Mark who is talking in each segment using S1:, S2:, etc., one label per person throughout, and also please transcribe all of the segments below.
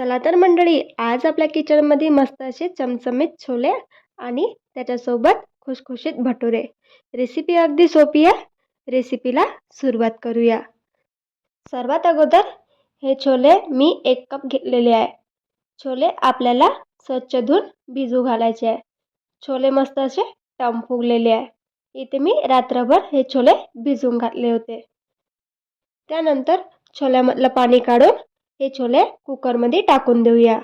S1: चला तर मंडळी आज आपल्या किचनमध्ये मस्त असे चमचमीत छोले आणि त्याच्यासोबत खुशखुशीत भटुरे. रेसिपी अगदी सोपी आहे. रेसिपीला सुरुवात करूया. सर्वात अगोदर हे छोले मी एक कप घेतलेले आहे. छोले आपल्याला स्वच्छ धुवून भिजू घालायचे आहे. छोले मस्त असे टम फुगलेले आहे. इथे मी रात्रभर हे छोले भिजवून घातले होते. त्यानंतर छोल्यामधलं पाणी काढून हे छोले कुकरमध्ये टाकून देऊया.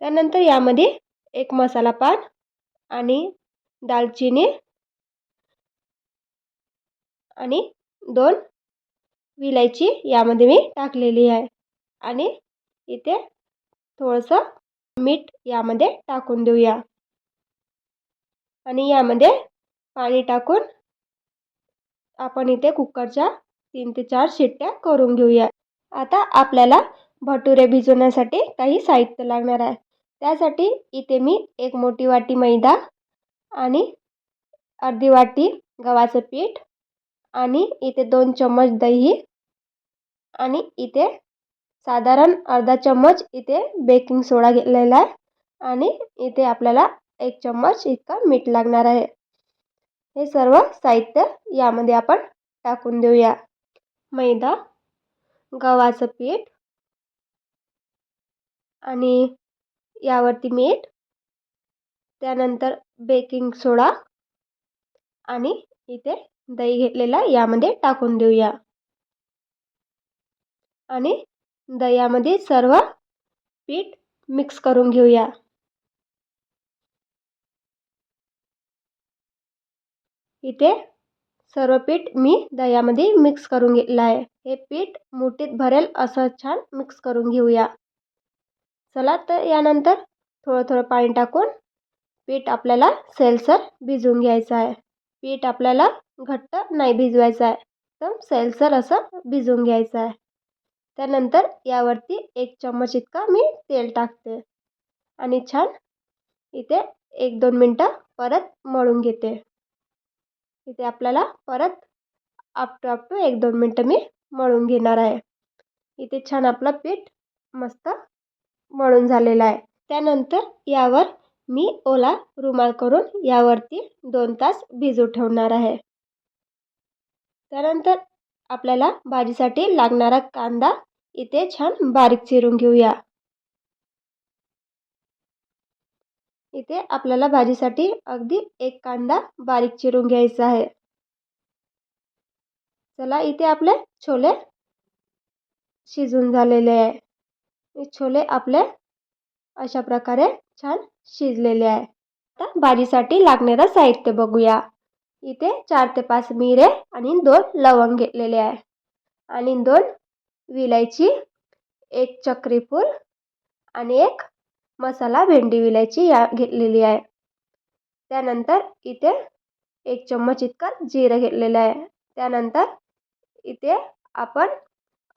S1: त्यानंतर यामध्ये एक मसाला पान आणि दालचिनी आणि दोन विलायची यामध्ये मी टाकलेली आहे. आणि इथे थोडंसं मीठ यामध्ये टाकून देऊया. आणि यामध्ये पाणी टाकून आपण इथे कुकरच्या तीन ते चार शिट्ट्या करून घेऊया. आता आपल्याला भटुरे भिजवण्यासाठी काही साहित्य लागणार आहे. त्यासाठी इथे मी एक मोठी वाटी मैदा आणि अर्धी वाटी गव्हाचं पीठ आणि इथे दोन चम्मच दही आणि इथे साधारण अर्धा चम्मच इथे बेकिंग सोडा घेतलेला आहे आणि इथे आपल्याला एक चम्मच इतका मीठ लागणार आहे. हे सर्व साहित्य यामध्ये आपण टाकून देऊया. मैदा गव्हाचं पीठ आणि यावरती मीठ त्यानंतर बेकिंग सोडा आणि इथे दही घेतलेला यामध्ये टाकून देऊया. आणि दह्यामध्ये सर्व पीठ मिक्स करून घेऊया. इथे सर्व पीठ मी दह्यामध्ये मिक्स करून घेतलं आहे. हे पीठ मुठीत भरेल असं छान मिक्स करून घेऊया. चला तर यानंतर थोडं थोडं पाणी टाकून पीठ आपल्याला सैलसर भिजवून घ्यायचं आहे. पीठ आपल्याला घट्ट नाही भिजवायचं आहे तर सैलसर असं भिजवून घ्यायचं आहे. त्यानंतर यावरती एक चम्मच इतका मी तेल टाकते आणि छान इथे एक दोन मिनटं परत मळून घेते. इथे आपल्याला परत आपटू आपटू एक दोन मिनटं मी मळून घेणार आहे. इथे छान आपलं पीठ मस्त मळून झालेलं आहे. त्यानंतर यावर मी ओला रुमाल करून यावरती दोन तास भिजू ठेवणार आहे. त्यानंतर आपल्याला भाजीसाठी लागणारा कांदा इथे छान बारीक चिरून घेऊया. इथे आपल्याला भाजीसाठी अगदी एक कांदा बारीक चिरून घ्यायचा आहे. चला इथे आपले छोले शिजून झालेले आहे. छोले आपले अशा प्रकारे छान शिजलेले आहे. आता भाजीसाठी लागणारं साहित्य बघूया. इथे चार ते पाच मिरे आणि दोन लवंग घेतलेले आहे. आणि दोन विलायची एक चक्रीफूल आणि एक मसाला भेंडी विलायची या घेतलेली आहे. त्यानंतर इथे एक चम्मच इतकं जिरं घेतलेलं आहे. त्यानंतर इथे आपण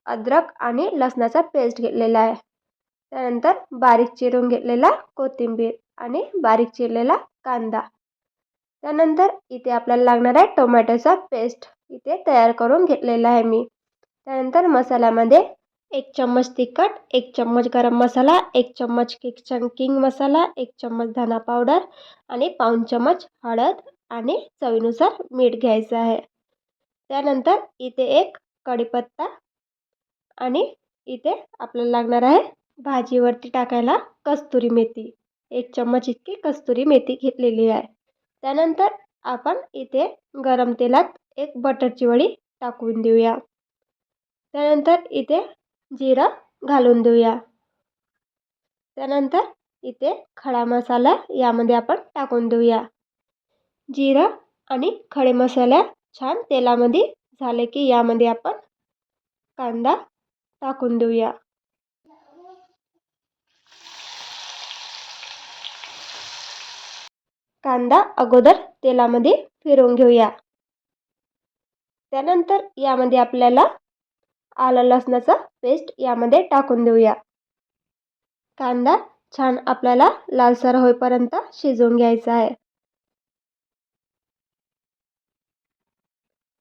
S1: अद्रक आणि लसणाचा पेस्ट घेतलेला आहे. त्यानंतर बारीक चिरून घेतलेला कोथिंबीर आणि बारीक चिरलेला कांदा. त्यानंतर इथे आपल्याला लागणार आहे टोमॅटोचा पेस्ट. इथे तयार करून घेतलेला आहे मी. त्यानंतर मसाल्यामध्ये एक चम्मच तिखट एक चम्मच गरम मसाला एक चम्मच किचन किंग मसाला एक चम्मच धना पावडर आणि पाऊण चम्मच हळद आणि चवीनुसार मीठ घ्यायचं आहे. त्यानंतर इथे एक कढीपत्ता आणि इथे आपल्याला लागणार आहे भाजीवरती टाकायला कस्तुरी मेथी. एक चम्मच इतकी कस्तुरी मेथी घेतलेली आहे. त्यानंतर आपण इथे गरम तेलात एक बटरची वडी टाकून देऊया. त्यानंतर इथे जिरं घालून देऊया. त्यानंतर इथे खडा मसाला यामध्ये आपण टाकून देऊया. जिरं आणि खडे मसाला छान तेलामध्ये झाले की यामध्ये आपण कांदा टाकून देऊया. कांदा अगोदर तेलामध्ये फिरवून घेऊया. त्यानंतर यामध्ये आपल्याला आलं लसणाचा पेस्ट यामध्ये टाकून देऊया. कांदा छान आपल्याला लालसर होईपर्यंत शिजवून घ्यायचा आहे.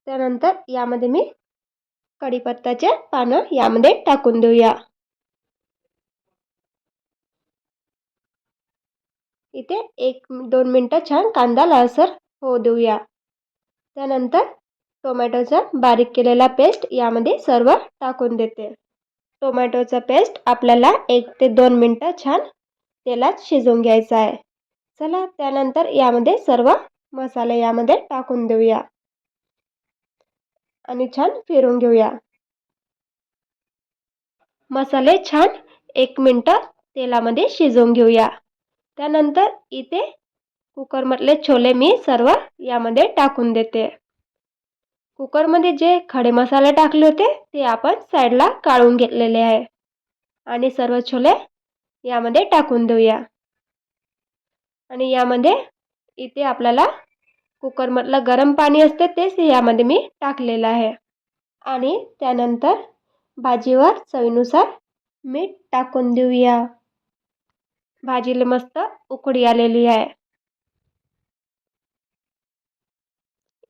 S1: त्यानंतर यामध्ये मी कढीपत्ताचे पानं यामध्ये टाकून देऊया. इथे एक दोन मिनटं छान कांदा लालसर होऊ देऊया. त्यानंतर टोमॅटोचा बारीक केलेला पेस्ट यामध्ये सर्व टाकून देते. टोमॅटोचा पेस्ट आपल्याला एक ते दोन मिनटं छान तेलात शिजवून घ्यायचं आहे. चला त्यानंतर यामध्ये सर्व मसाले यामध्ये टाकून देऊया. आणि छान फिरून घेऊया. मसाले छान एक मिनटं तेलामध्ये शिजवून घेऊया. त्यानंतर इथे कुकरमधले छोले मी सर्व यामध्ये टाकून देते. कुकरमध्ये जे खडे मसाले टाकले होते ते आपण साईडला काढून घेतलेले आहे. आणि सर्व छोले यामध्ये टाकून देऊया. आणि यामध्ये इथे आपल्याला कुकरमधलं गरम पाणी असते तेच यामध्ये मी टाकलेलं आहे. आणि त्यानंतर भाजीवर चवीनुसार मीठ टाकून देऊया. भाजीला मस्त उकडी आलेली आहे.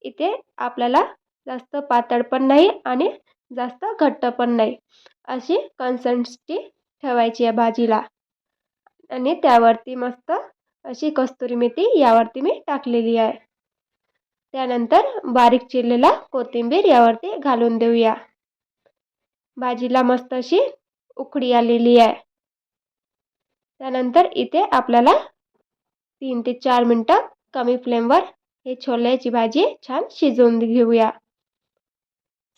S1: इथे आपल्याला जास्त पातळ पण नाही आणि जास्त घट्ट पण नाही अशी कन्सन्स्टी ठेवायची आहे भाजीला. आणि त्यावरती मस्त अशी कस्तुरी मेथी यावरती मी टाकलेली आहे. त्यानंतर बारीक चिरलेला कोथिंबीर यावरती घालून देऊया. भाजीला मस्त अशी उकडी आलेली आहे. त्यानंतर इथे आपल्याला तीन ते चार मिनटं कमी फ्लेमवर हे छोल्याची भाजी छान शिजवून घेऊया.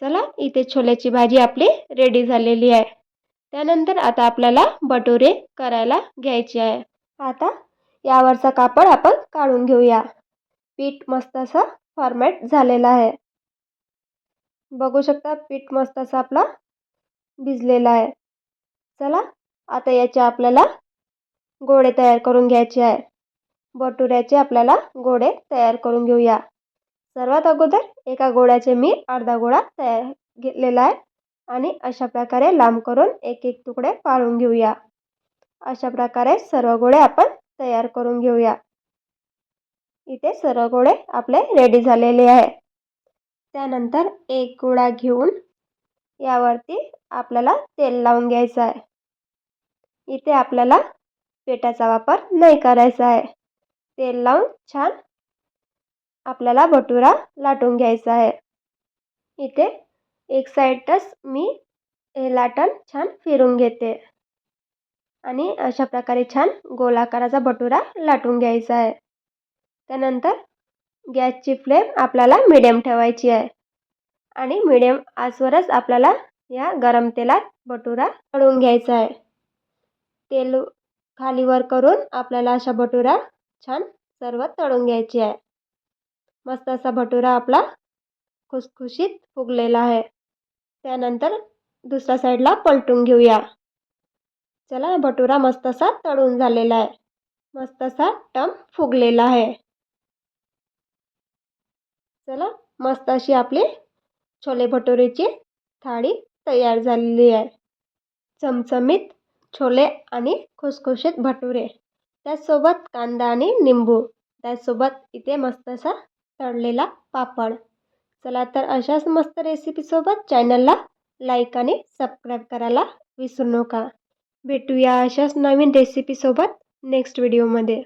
S1: चला इथे छोल्याची भाजी आपली रेडी झालेली आहे. त्यानंतर आता आपल्याला भटुरे करायला घ्यायचे आहे. आता यावरचा कापड आपण काढून घेऊया. पीठ मस्त असं फॉर्मॅट झालेला आहे. बघू शकता पीठ मस्त असं आपला भिजलेला आहे. चला आता याचे आपल्याला गोळे तयार करून घ्यायचे आहे. बटुऱ्याचे आपल्याला गोळे तयार करून घेऊया. सर्वात अगोदर एका गोळ्याचे मी अर्धा गोळा तयार घेतलेला आहे आणि अशा प्रकारे लांब करून एक एक तुकडे पाळून घेऊया. अशा प्रकारे सर्व गोळे आपण तयार करून घेऊया. इथे सर्व गोळे आपले रेडी झालेले आहे. त्यानंतर एक गोळा घेऊन यावरती आपल्याला तेल लावून घ्यायचं आहे. इथे आपल्याला पेटाचा वापर नाही करायचा आहे. तेल लावून छान आपल्याला भटुरा लाटून घ्यायचा आहे. इथे एक साईडच मी हे लाटण छान फिरून घेते. आणि अशा प्रकारे छान गोलाकाराचा भटुरा लाटून घ्यायचा आहे. त्यानंतर गॅसची फ्लेम आपल्याला मिडियम ठेवायची आहे. आणि मिडियम आजवरच आपल्याला या गरम तेलात भटुरा तळून घ्यायचा आहे. तेल खालीवर करून आपल्याला अशा भटुरा छान सर्व तळून घ्यायची आहे. मस्त असा भटुरा आपला खुसखुशीत फुगलेला आहे. त्यानंतर दुसऱ्या साईडला पलटून घेऊया. चला भटुरा मस्त असा तळून झालेला आहे. मस्त असा टम फुगलेला आहे. चला मस्त अशी आपली छोले भटुरेची थाळी तयार झालेली आहे. चमचमीत छोले आणि खुसखुशीत भटुरे. त्याचसोबत कांदा आणि निंबू. त्याचसोबत इथे मस्त असा तळलेला पापड. चला तर अशाच मस्त रेसिपीसोबत चॅनलला लाईक आणि सबस्क्राईब करायला विसरू नका. भेटूया अशाच नवीन रेसिपीसोबत नेक्स्ट व्हिडिओमध्ये